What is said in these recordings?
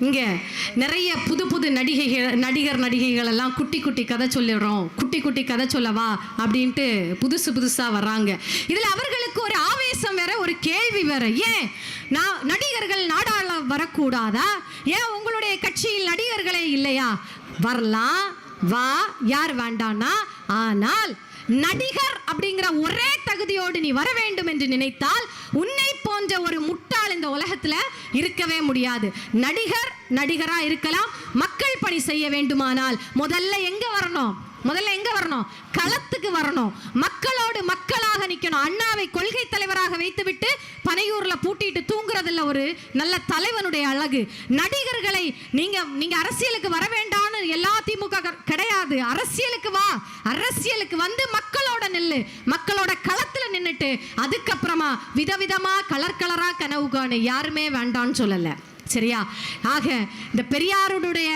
இங்கே நிறைய புது புது நடிகைகள் நடிகர் நடிகைகள் எல்லாம் குட்டி குட்டி கதை சொல்லிடுறோம். குட்டி குட்டி கதை சொல்லவா அப்படின்ட்டு புதுசு புதுசாக வர்றாங்க. இதில் அவர்களுக்கு ஒரு ஆவேசம் வேற ஒரு கேள்வி வேற. ஏன்? நான் நடிகர்கள் நாடாள வரக்கூடாதா? ஏன் உங்களுடைய கட்சியில் நடிகர்களே இல்லையா? வரலாம் வா யார் வேண்டானா? ஆனால் நடிகர் அப்படிங்கிற ஒரே தகுதியோடு நீ வர வேண்டும் என்று நினைத்தால் உன்னை போன்ற ஒரு முட்டாள் இந்த உலகத்துல இருக்கவே முடியாது. நடிகர் நடிகரா இருக்கலாம் மக்கள் பணி செய்ய வேண்டுமானால் முதல்ல எங்க வரணும்? முதல்ல எங்க வரணும்? களத்துக்கு வரணும். மக்களோடு மக்களாக நிற்கணும் அண்ணாவை கொள்கை தலைவராக வைத்துவிட்டு பனையூர்ல பூட்டிட்டு தூங்குறதுல ஒரு நல்ல தலைவனுடைய அழகு. நடிகர்களை நீங்க நீங்க அரசியலுக்கு வர வேண்டாம்னு எல்லா திமுக கிடையாது. அரசியலுக்கு வா. அரசியலுக்கு வந்து மக்களோட நில்லு. மக்களோட களத்துல நின்னுட்டு அதுக்கப்புறமா விதவிதமா கலர் கலரா கனவு காணு. யாருமே வேண்டாம்னு சொல்லல. சரியா? ஆக இந்த பெரியாருடைய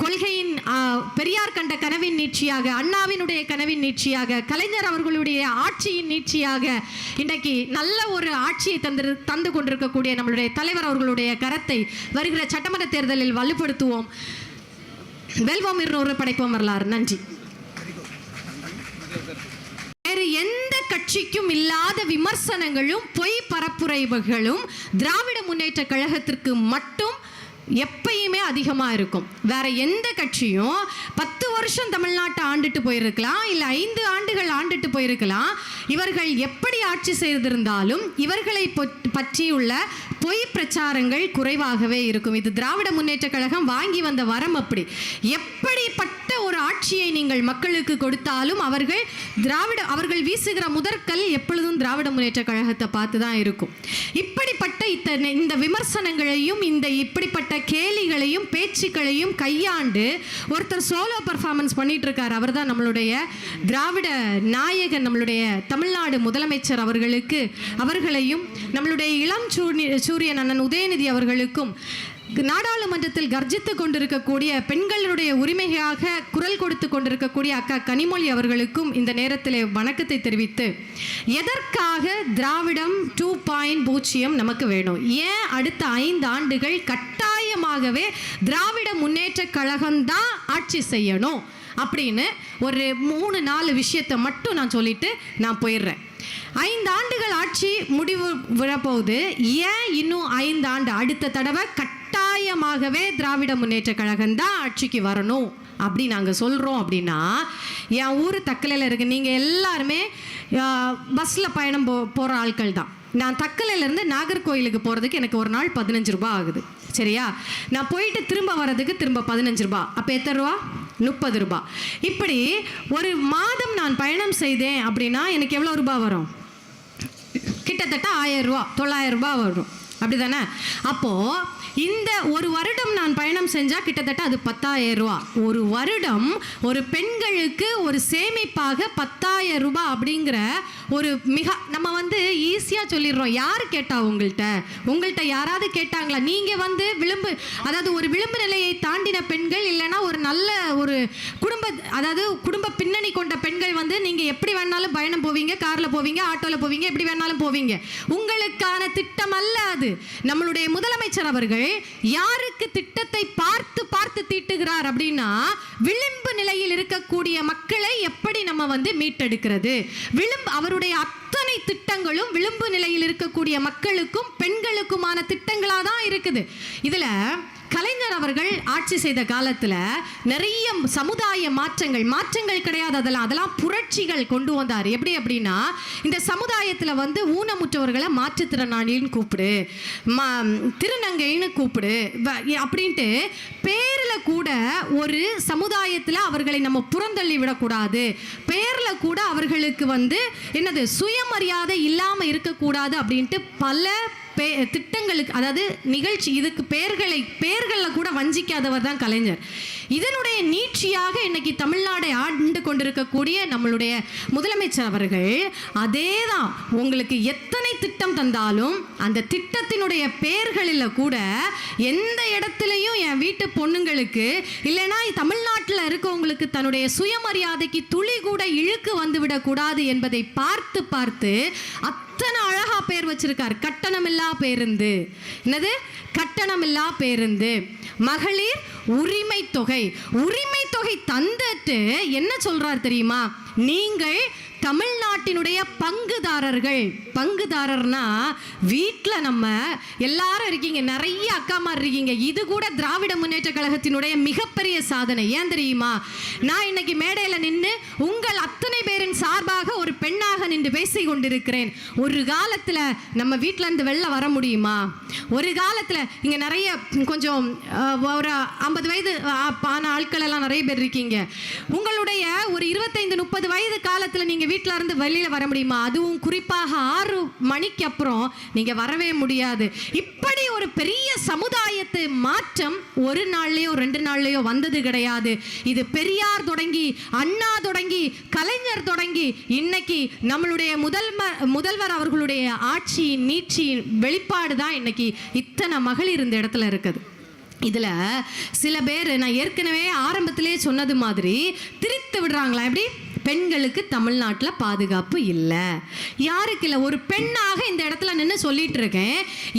கொள்கையின் பெரியார் கண்ட கனவின் நீட்சியாக அண்ணாவினுடைய கனவின் நீட்சியாக கலைஞர் அவர்களுடைய ஆட்சியின் நீட்சியாக இன்றைக்கு நல்ல ஒரு ஆட்சியை தந்து தந்து கொண்டிருக்கக்கூடிய நம்மளுடைய தலைவர் அவர்களுடைய கரத்தை வருகிற சட்டமன்ற தேர்தலில் வலுப்படுத்துவோம். வெல்வோம் இருநூறு படைப்போம் வரலாறு. நன்றி. வேறு எந்த கட்சிக்கும் இல்லாத விமர்சனங்களும் பொய் பரப்புரைவுகளும் திராவிட முன்னேற்ற கழகத்திற்கு மட்டும் எப்பயுமே அதிகமாக இருக்கும். வேற எந்த கட்சியும் பத்து வருஷம் தமிழ்நாட்டை ஆண்டுட்டு போயிருக்கலாம் இல்லை ஐந்து ஆண்டுகள் ஆண்டுட்டு போயிருக்கலாம். இவர்கள் எப்படி ஆட்சி செய்திருந்தாலும் இவர்களை பற்றியுள்ள பொய் பிரச்சாரங்கள் குறைவாகவே இருக்கும். இது திராவிட முன்னேற்ற கழகம் வாங்கி வந்த வரம் அப்படி. எப்படிப்பட்ட ஒரு ஆட்சியை நீங்கள் மக்களுக்கு கொடுத்தாலும் அவர்கள் திராவிட அவர்கள் வீசுகிற முதற்கல் எப்பொழுதும் திராவிட முன்னேற்ற கழகத்தை பார்த்து தான் இருக்கும். இப்படிப்பட்ட இத்தனை இந்த விமர்சனங்களையும் இந்த இப்படிப்பட்ட கேலிகளையும் பேச்சுக்களையும் கையாண்டு ஒருத்தர் சோலோ பர்ஃபார்மன்ஸ் பண்ணிட்டு இருக்கார் அவர் தான் நம்மளுடைய திராவிட நாயகன் நம்மளுடைய தமிழ்நாடு முதலமைச்சர் அவர்களுக்கு அவர்களையும் நம்மளுடைய இளம் சூழ்நிலை சூரியன் அண்ணன் உதயநிதி அவர்களுக்கும் நாடாளுமன்றத்தில் கர்ஜித்து கொண்டிருக்கக்கூடிய பெண்களுடைய உரிமையாக குரல் கொடுத்து கொண்டிருக்கக்கூடிய அக்கா கனிமொழி அவர்களுக்கும் இந்த நேரத்தில் வணக்கத்தை தெரிவித்து எதற்காக திராவிடம் டூ பாயிண்ட் பூஜ்ஜியம் நமக்கு வேணும்? ஏன் அடுத்த ஐந்து ஆண்டுகள் கட்டாயமாகவே திராவிட முன்னேற்ற கழகம்தான் ஆட்சி செய்யணும்? அப்படின்னு ஒரு மூணு நாலு விஷயத்தை மட்டும் நான் சொல்லிட்டு நான் போயிடுறேன். ஐந்து ஆண்டுகள் ஆட்சி முடிவு விழப்போகுது ஏன் இன்னும் ஐந்து ஆண்டு அடுத்த தடவை கட்டாயமாகவே திராவிட முன்னேற்ற கழகம் தான் ஆட்சிக்கு வரணும் அப்படி நாங்கள் சொல்கிறோம் அப்படின்னா என் ஊர் தக்கலையில் இருக்கு. நீங்கள் எல்லாருமே பஸ்ஸில் பயணம் போ போகிற ஆட்கள் தான். நான் தக்கலையிலேருந்து நாகர்கோயிலுக்கு போகிறதுக்கு எனக்கு ஒரு நாள் பதினஞ்சு ரூபா ஆகுது. சரியா? நான் போயிட்டு திரும்ப வர்றதுக்கு திரும்ப பதினஞ்சு ரூபாய். அப்போ எத்தனை ரூபா? முப்பது ரூபா இப்படி ஒரு மாதம் நான் பயணம் செய்தேன் அப்படின்னா எனக்கு எவ்வளோ ரூபாய் வரும்? கிட்டத்தட்ட ஆயிரம் ரூபா தொள்ளாயிரம் ரூபா வரும். அப்படி தானே அப்போது இந்த ஒரு வருடம் நான் பயணம் செஞ்சால் கிட்டத்தட்ட அது பத்தாயிரம் ரூபா. ஒரு வருடம் ஒரு பெண்களுக்கு ஒரு சேமிப்பாக பத்தாயிரம் ரூபாய் அப்படிங்கிற ஒரு மிக நம்ம வந்து ஈஸியாக சொல்லிடுறோம். யார் கேட்டா உங்கள்கிட்ட உங்கள்கிட்ட யாராவது கேட்டாங்களா? நீங்கள் வந்து விளிம்பு அதாவது ஒரு விளிம்பு நிலையை தாண்டின பெண்கள் இல்லைன்னா ஒரு நல்ல ஒரு குடும்ப அதாவது குடும்ப பின்னணி கொண்ட பெண்கள் வந்து நீங்கள் எப்படி வேணாலும் பயணம் போவீங்க காரில் போவீங்க ஆட்டோவில் போவீங்க எப்படி வேணாலும் போவீங்க. உங்களுக்கான திட்டம் அல்ல அது. நம்மளுடைய முதலமைச்சர் அவர்கள் யாருக்கு திட்டத்தை பார்த்து பார்த்து தீட்டுகிறார் அப்படின்னா விளிம்பு நிலையில் இருக்கக்கூடிய மக்களை எப்படி நம்ம வந்து மீட்டெடுக்கிறது? விளிம்பு அவருடைய அத்தனை திட்டங்களும் விளிம்பு நிலையில் இருக்கக்கூடிய மக்களுக்கும் பெண்களுக்குமான திட்டங்களாக தான் இருக்குது. இதில் கலைஞர் அவர்கள் ஆட்சி செய்த காலத்தில் நிறைய சமுதாய மாற்றங்கள் மாற்றங்கள் கிடையாது அதெல்லாம். அதெல்லாம் புரட்சிகள் கொண்டு வந்தார். எப்படி அப்படின்னா இந்த சமுதாயத்தில் வந்து ஊனமுற்றவர்களை மாற்றுத்திறனாளின்னு கூப்பிடு மா திருநங்கைன்னு கூப்பிடு வ- அப்படின்ட்டு பேரில் கூட ஒரு சமுதாயத்தில் அவர்களை நம்ம புறந்தள்ளி விடக்கூடாது. பேரில் கூட அவர்களுக்கு வந்து என்னது சுயமரியாதை இல்லாமல் இருக்கக்கூடாது அப்படின்ட்டு பல பே திட்டங்களுக்கு அதாவது நிகழ்ச்சி இதுக்கு பெயர்களை பெயர்களில் கூட வஞ்சிக்காதவர் தான் கலைஞர். இதனுடைய நீட்சியாக இன்னைக்கு தமிழ்நாடை ஆண்டு கொண்டிருக்கக்கூடிய நம்மளுடைய முதலமைச்சர் அவர்கள் அதே தான் உங்களுக்கு எத்தனை திட்டம் தந்தாலும் அந்த திட்டத்தினுடைய பெயர்களில் கூட எந்த இடத்துலையும் என் வீட்டு பொண்ணுங்களுக்கு இல்லைன்னா தமிழ்நாட்டில் இருக்கவங்களுக்கு தன்னுடைய சுயமரியாதைக்கு துளி கூட இழுக்கு வந்து விடக்கூடாது என்பதை பார்த்து பார்த்து அத்தனை அழகா பேர் வச்சிருக்கார். கட்டணமில்லா பேருந்து. என்னது? கட்டணமில்லா பேருந்து. மகளிர் உரிமை தொகை. உரிமை தொகை தந்துட்டு என்ன சொல்றார் தெரியுமா? நீங்கள் தமிழ்நாட்டினுடைய பங்குதாரர்கள். பங்குதாரர்னா வீட்டில் நம்ம எல்லாரும் இருக்கீங்க. நிறைய அக்காமார் இருக்கீங்க. இது கூட திராவிட முன்னேற்ற கழகத்தினுடைய மிகப்பெரிய சாதனை. ஏன் தெரியுமா? நான் இன்னைக்கு மேடையில் நின்று உங்கள் அத்தனை பேரின் சார்பாக ஒரு பெண்ணாக நின்று பேசி கொண்டிருக்கிறேன். ஒரு காலத்தில் நம்ம வீட்டில் இருந்து வெளில வர முடியுமா? ஒரு காலத்தில் இங்கே நிறைய கொஞ்சம் ஒரு ஐம்பது வயது ஆன ஆட்கள் எல்லாம் நிறைய பேர் இருக்கீங்க. உங்களுடைய ஒரு இருபத்தைந்து முப்பது வயது காலத்தில் நீங்கள் வீட்டில் இருந்து வெளியில் வர முடியுமா? அதுவும் குறிப்பாக ஆறு மணிக்கு அப்புறம் நீங்கள் வரவே முடியாது. இப்படி ஒரு பெரிய சமுதாயத்து மாற்றம் ஒரு நாள்லேயோ ரெண்டு நாள்லேயோ வந்தது கிடையாது. இது பெரியார் தொடங்கி அண்ணா தொடங்கி கலைஞர் தொடங்கி இன்னைக்கு நம்மளுடைய முதல் முதல்வர் அவர்களுடைய ஆட்சியின் நீட்சியின் வெளிப்பாடு தான் இன்னைக்கு இத்தனை மகளிர் இந்த இடத்துல இருக்குது. இதுல சில பேர் நான் ஏற்கனவே ஆரம்பத்திலே சொன்னது மாதிரி திரித்து விடுறாங்களா? எப்படி? பெண்களுக்கு தமிழ்நாட்டில் பாதுகாப்பு இல்லை. யாருக்கு இல்லை? ஒரு பெண்ணாக இந்த இடத்துல நின்று சொல்லிட்டு இருக்கேன்.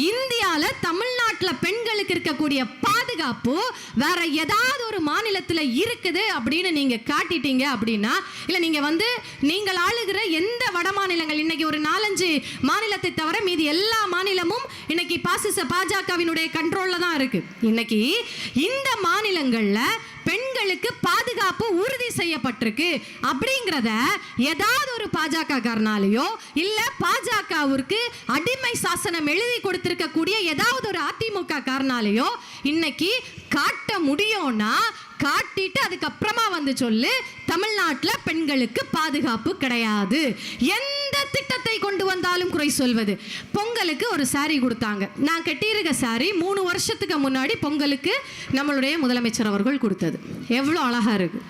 இந்தியாவில் தமிழ்நாட்டில் பெண்களுக்கு இருக்கக்கூடிய பாதுகாப்பு வேற ஏதாவது ஒரு மாநிலத்தில் இருக்குது அப்படின்னு நீங்கள் காட்டிட்டீங்க அப்படின்னா இல்லை நீங்கள் வந்து நீங்கள் ஆளுகிற எந்த வட மாநிலங்கள்? இன்னைக்கு ஒரு நாலஞ்சு மாநிலத்தை தவிர மீதி எல்லா மாநிலமும் இன்னைக்கு பாசிச பாஜகவினுடைய கண்ட்ரோலில் தான் இருக்கு. இன்னைக்கு இந்த மாநிலங்களில் பெண்களுக்கு பாதுகாப்பு உறுதி செய்யப்பட்டிருக்கு. அப்படிங்கிறத ஏதாவது ஒரு பாஜக காரனாலேயோ இல்லை பாஜகவிற்கு அடிமை சாசனம் எழுதி கொடுத்திருக்கக்கூடிய ஏதாவது ஒரு அதிமுக காரனாலேயோ இன்னைக்கு காட்ட முடியும்னா காட்டிட்டு அதுக்கப்புறமா வந்து சொல்லு தமிழ்நாட்டில் பெண்களுக்கு பாதுகாப்பு கிடையாது. எந்த திட்டத்தை கொண்டு வந்தாலும் குறை சொல்வது. பொங்கலுக்கு ஒரு saree கொடுத்தாங்க. நான் கட்டியிருக்க saree மூணு வருஷத்துக்கு முன்னாடி பொங்கலுக்கு நம்மளுடைய முதலமைச்சர் அவர்கள் கொடுத்தது. எவ்வளோ அழகா இருக்கு.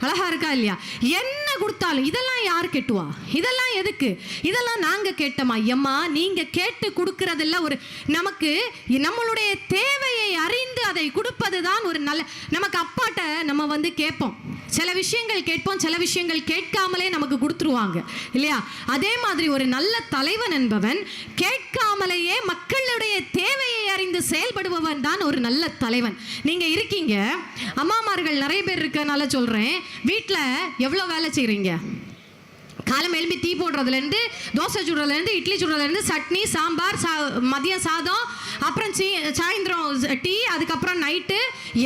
அழகா இருக்கா இல்லையா? என்ன கொடுத்தாலும் இதெல்லாம் யார் கெட்டுவா? இதெல்லாம் எதுக்கு? இதெல்லாம் நாங்க கேட்டோமா? ஐயம்மா நீங்க கேட்டு கொடுக்கறதெல்லாம் ஒரு நமக்கு நம்மளுடைய தேவையை அறிந்து அதை கொடுப்பது தான் ஒரு நல்ல நமக்கு அப்பாட்ட நம்ம வந்து கேட்போம். சில விஷயங்கள் கேட்போம் சில விஷயங்கள் கேட்காமலே நமக்கு கொடுத்துருவாங்க இல்லையா? அதே மாதிரி ஒரு நல்ல தலைவன் என்பவன் கேட்காமலேயே மக்களுடைய தேவையை அறிந்து செயல்படுபவன் தான் ஒரு நல்ல தலைவன். நீங்கள் இருக்கீங்க அம்மாமார்கள் நிறைய பேர் இருக்கனால சொல்கிறேன் வீட்டில் எவ்வளோ வேலை செய்கிறீங்க காலம் எழுப்பி டீ போடுறதுலேருந்து தோசை சுடுறதுலேருந்து இட்லி சுடுறதுலேருந்து சட்னி சாம்பார் சா மதியம் சாதம் அப்புறம் சீ சாயந்தரம் டீ அதுக்கப்புறம் நைட்டு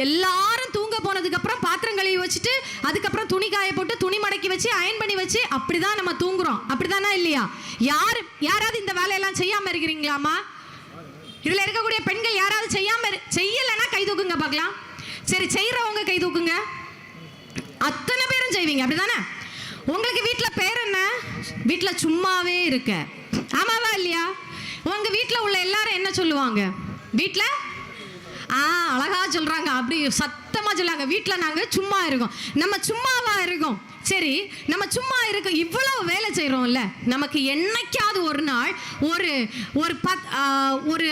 எல்லாரும் தூங்க போனதுக்கப்புறம் பாத்திரம் கழுவி வச்சுட்டு அதுக்கப்புறம் துணி காய போட்டு துணி மடக்கி வச்சு அயன் பண்ணி வச்சு அப்படிதான் நம்ம தூங்குறோம். அப்படி தானா இல்லையா? யார் யாராவது இந்த வேலையெல்லாம் செய்யாமல் இருக்கிறீங்களாமா இதில் இருக்கக்கூடிய பெண்கள் யாராவது செய்யாமல் செய்யலைன்னா கை தூக்குங்க பார்க்கலாம். சரி செய்கிறவங்க கை தூக்குங்க. அத்தனை பேரும் செய்வீங்க அப்படி தானே உங்களுக்கு வீட்டில் பேர் வீட்டில் சும்மாவே இருக்க. ஆமாவா இல்லையா? உங்கள் வீட்டில் உள்ள எல்லாரும் என்ன சொல்லுவாங்க? வீட்டில் ஆ அழகா சொல்கிறாங்க அப்படி சத்தமாக சொல்லுவாங்க. வீட்டில் நாங்கள் சும்மா இருக்கோம். நம்ம சும்மாவா இருக்கோம். சரி நம்ம சும்மா இருக்க இவ்வளவு வேலை செய்கிறோம்ல நமக்கு என்னைக்காவது ஒரு நாள் ஒரு ஒரு பத் ஒரு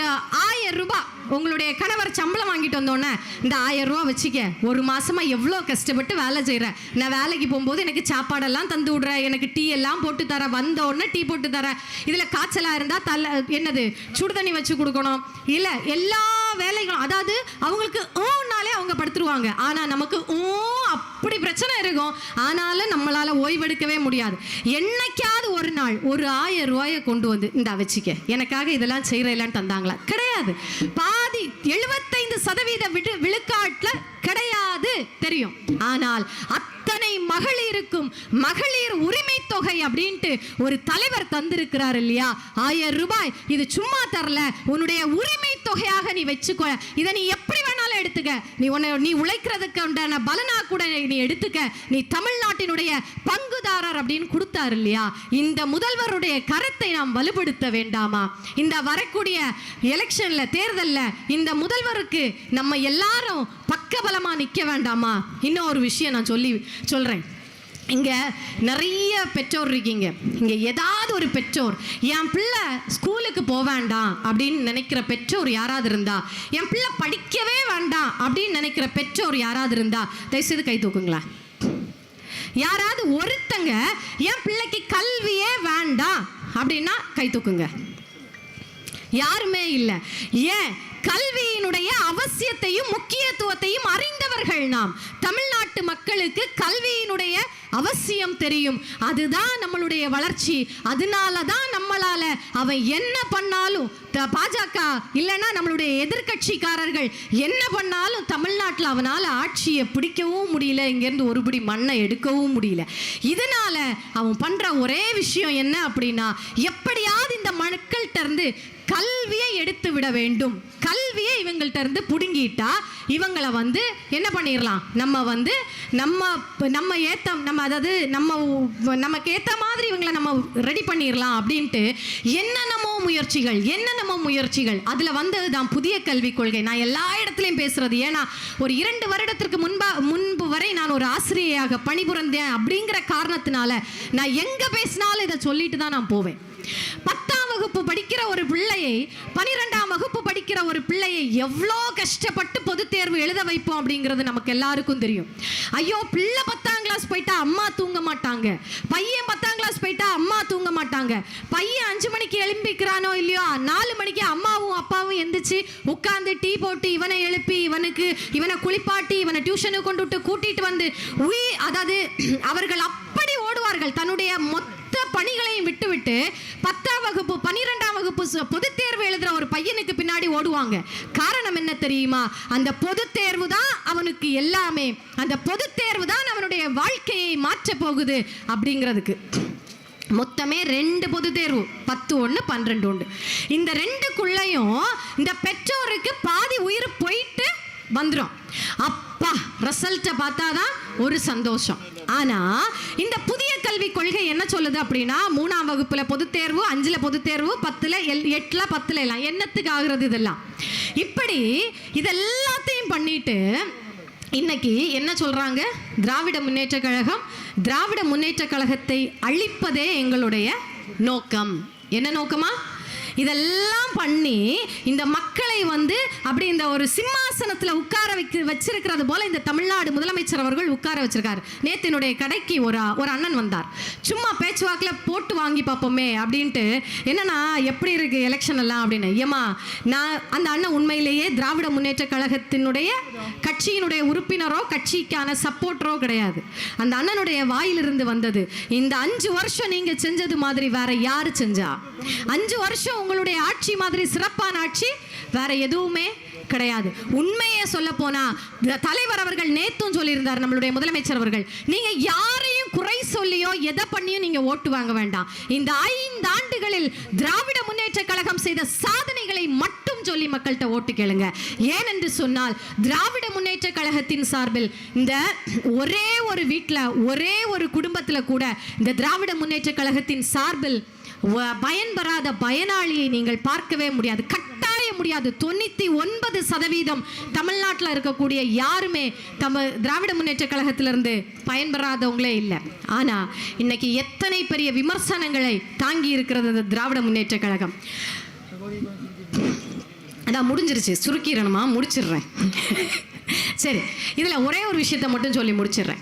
ஆயிரம் ரூபாய் உங்களுடைய கணவர் சம்பளம் வாங்கிட்டு வந்தோடனே இந்த ஆயிரம் ரூபா வச்சுக்க ஒரு மாசமா எவ்வளோ கஷ்டப்பட்டு வேலை செய்கிறேன் நான் வேலைக்கு போகும்போது எனக்கு சாப்பாடெல்லாம் தந்து விடுற எனக்கு டீ எல்லாம் போட்டு தர வந்த உடனே டீ போட்டு தர. இதில் காய்ச்சலாக இருந்தால் தலை என்னது சுடு தண்ணி வச்சு கொடுக்கணும். இல்லை எல்லா வேலைகளும் அதாவது அவங்களுக்கு ஓனாலே அவங்க படுத்துருவாங்க. ஆனால் நமக்கு ஓ அப்படி பிரச்சனை இருக்கும். ஆனாலும் நம்மளால் ஓய்வெடுக்கவே முடியாது. என்னைக்காவது ஒரு நாள் ஒரு ஆயிரம் ரூபாயை கொண்டு வந்து இந்த வச்சுக்க எனக்காக இதெல்லாம் செய்கிறேன் தந்தாங்களா? கிடையாது. பாதி எழுபத்தைந்து சதவீத விடு விழுக்காட்டில் கிடையாது. தெரியும். ஆனால் அத்தனை மகளிருக்கும் மகளிர் உரிமை தொகை அப்படின்ட்டு ஒரு தலைவர் தந்திருக்கிறார் இல்லையா? ஆயிரம் ரூபாய். இது சும்மா தரல. உன்னுடைய உரிமை தொகையாக நீ வச்சுக்கோ. இதை நீ எப்படி எடுத்துக்க. நீ உன்னை நீ உழைக்கிறதுக்கு உண்டான பலனா கூட நீ எடுத்துக்க. நீ தமிழ்நாட்டினுடைய பங்குதாரர் அப்படின்னு கொடுத்தாரு இல்லையா? இந்த முதல்வருடைய கரத்தை நாம் வலுப்படுத்த வேண்டாமா? இந்த வரக்கூடிய எலெக்ஷன்ல தேர்தல்ல இந்த முதல்வருக்கு நம்ம எல்லாரும் பக்கபலமா நிற்க வேண்டாமா? இன்னும் ஒரு விஷயம் நான் சொல்லி சொல்றேன். இங்கே நிறைய பெற்றோர் இருக்கீங்க. இங்கே ஏதாவது ஒரு பெற்றோர் என் பிள்ளை ஸ்கூலுக்கு போக வேண்டாம் அப்படின்னு நினைக்கிற பெற்றோர் யாராவது இருந்தா என் பிள்ளை படிக்கவே வேண்டாம் அப்படின்னு நினைக்கிற பெற்றோர் யாராவது இருந்தா தயவுசெய்து கை தூக்குங்களேன். யாராவது ஒருத்தங்க என் பிள்ளைக்கு கல்வியே வேண்டாம் அப்படின்னா கை தூக்குங்க. யாருமே இல்லை. ஏன்? கல்வியினுடைய அவசியத்தையும் முக்கியத்துவத்தையும் அறிந்தவர்கள் நாம். தமிழ்நாட்டு மக்களுக்கு கல்வியினுடைய அவசியம் தெரியும். அதுதான் நம்மளுடைய வளர்ச்சி. அதனால தான் நம்மளால அவன் என்ன பண்ணாலும் பாஜக இல்லைன்னா நம்மளுடைய எதிர்க்கட்சிக்காரர்கள் என்ன பண்ணாலும் தமிழ்நாட்டில் அவனால் ஆட்சியை பிடிக்கவும் முடியல இங்கேருந்து ஒருபடி மண்ணை எடுக்கவும் முடியல. இதனால அவன் பண்ணுற ஒரே விஷயம் என்ன அப்படின்னா எப்படியாவது இந்த மக்கள்கிட்ட இருந்து கல்வியை எடுத்து விட வேண்டும். கல்வியை இவங்கள்ட்ட இருந்து பிடுங்கிட்டா இவங்களை வந்து என்ன பண்ணிடலாம் நம்ம வந்து நம்ம நம்ம ஏத்த நம்ம அதாவது நம்ம நமக்கு ஏற்ற மாதிரி இவங்களை நம்ம ரெடி பண்ணிடலாம் அப்படின்ட்டு என்னென்னமோ முயற்சிகள் என்னென்னமோ முயற்சிகள். அதில் வந்தது தான் புதிய கல்விக் கொள்கை. நான் எல்லா இடத்துலையும் பேசுறது. ஏன்னா ஒரு இரண்டு வருடத்திற்கு முன்பா முன்பு வரை நான் ஒரு ஆசிரியையாக பணிபுரிந்தேன் அப்படிங்கிற காரணத்தினால நான் எங்கே பேசினாலும் இதை சொல்லிட்டு தான் நான் போவேன். பத்தாம் வகுப்பு படிக்கிற ஒரு பிள்ளையை பனிரெண்டாம் வகுப்பு படிக்கிற ஒரு பிள்ளையை எவ்வளோ கஷ்டப்பட்டு பொது தேர்வு எழுத வைப்போம் அப்படிங்கிறது நமக்கு எல்லாருக்கும் தெரியும். ஐயோ பிள்ளை பத்தாம் கிளாஸ் போயிட்டா அம்மா தூங்க மாட்டாங்க. பையன் பத்தாம் கிளாஸ் போயிட்டா அம்மா தூங்க மாட்டாங்க. பையன் அஞ்சு மணிக்கு எழும்பிக்கிறானோ இல்லையோ நாலு மணிக்கு அம்மாவும் அப்பாவும் எந்திரிச்சு உட்காந்து டீ போட்டு இவனை எழுப்பி இவனுக்கு இவனை குளிப்பாட்டி இவனை டியூஷனுக்கு கொண்டு விட்டு கூட்டிட்டு வந்து உயி அதாவது அவர்கள் அப்படி ஓடுவார்கள். தன்னுடைய மொத்த பணிகளையும் விட்டுவிட்டு பத்தாம் வகுப்பு பன்னிரெண்டாம் வகுப்பு பொது தேர்வு எழுதுற ஒரு பையனுக்கு பின்னாடி ஓடுவாங்க. காரணம் என்ன தெரியுமா? அந்த பொதுத் தேர்வு தான் அவனுக்கு எல்லாமே. அந்த பொது தேர்வு தான் அவனுடைய வாழ்க்கையை மாற்றப் போகுது அப்படிங்கிறதுக்கு. மொத்தமே ரெண்டு பொது தேர்வு. பத்து ஒன்று பன்னிரெண்டு ஒன்று இந்த ரெண்டுக்குள்ளேயும் இந்த பெற்றோருக்கு பாதி உயிர் போயிட்டு வந்துடும் அப்பா ரிசல்ட்டை பார்த்தாதான் ஒரு சந்தோஷம். ஆனா இந்த புதிய கல்விக் கொள்கை என்ன சொல்லுது அப்படின்னா மூணாம் வகுப்புல பொதுத் தேர்வு அஞ்சுல பொது தேர்வு பத்துல எல் எட்டுல பத்துல எல்லாம். என்னத்துக்கு ஆகுறது இதெல்லாம்? இப்படி இதெல்லாத்தையும் பண்ணிட்டு இன்னைக்கு என்ன சொல்றாங்க? திராவிட முன்னேற்ற கழகம் திராவிட முன்னேற்ற கழகத்தை அழிப்பதே எங்களுடைய நோக்கம். என்ன நோக்கமா? இதெல்லாம் பண்ணி இந்த மக்கள் மக்களை வந்து அப்படி இந்த ஒரு சிம்மாசனத்தில் உட்கார வைக்க வச்சிருக்கிறது போல இந்த தமிழ்நாடு முதலமைச்சர் அவர்கள் உட்கார வச்சிருக்காரு. நேத்து என்னுடைய கடைக்கு ஒரு ஒரு அண்ணன் வந்தார். சும்மா பேச்சுவாக்கில் போட்டு வாங்கி பார்ப்போமே அப்படின்ட்டு என்னன்னா எப்படி இருக்கு எலெக்ஷன் எல்லாம்? அப்படின்னு. ஏமா நான் அந்த அண்ணன் உண்மையிலேயே திராவிட முன்னேற்ற கழகத்தினுடைய கட்சியினுடைய உறுப்பினரோ கட்சிக்கான சப்போர்ட்டரோ கிடையாது. அந்த அண்ணனுடைய வாயிலிருந்து வந்தது இந்த அஞ்சு வருஷம் நீங்க செஞ்சது மாதிரி வேற யாரு செஞ்சா? அஞ்சு வருஷம் உங்களுடைய ஆட்சி மாதிரி சிறப்பான ஆட்சி வேற எதுவுமே கிடையாது. உண்மையை சொல்ல போனா தலைவர் அவர்கள் நேத்தும் சொல்லியிருந்தார் நம்மளுடைய முதலமைச்சர் அவர்கள் நீங்க யாரையும் குறை சொல்லியோ எதை பண்ணியும் நீங்க ஓட்டு வாங்க வேண்டாம். இந்த ஐந்து ஆண்டுகளில் திராவிட முன்னேற்ற கழகம் செய்த சாதனைகளை மட்டும் சொல்லி மக்கள்கிட்ட ஓட்டு கேளுங்க. ஏனென்று சொன்னால் திராவிட முன்னேற்ற கழகத்தின் சார்பில் இந்த ஒரே ஒரு வீட்டில் ஒரே ஒரு குடும்பத்தில் கூட இந்த திராவிட முன்னேற்ற கழகத்தின் சார்பில் வ- பயன்பெறாத பயனாளியை நீங்கள் பார்க்கவே முடியாது. கட் முடியாது. தொண்ணூத்தி ஒன்பது சதவீதம் தமிழ்நாட்டில் இருக்கக்கூடிய யாருமே தம திராவிட முன்னேற்ற கழகத்திலிருந்து பயன்பெறாதவங்களே இல்லை. ஆனா இன்னைக்கு எத்தனை பெரிய விமர்சனங்களை தாங்கி இருக்கிறது அந்த திராவிட முன்னேற்ற கழகம்? அதான் முடிஞ்சிருச்சு. சுருக்கிடணுமா? முடிச்சிடுறேன். சரி இதில் ஒரே ஒரு விஷயத்தை மட்டும் சொல்லி முடிச்சிடுறேன்.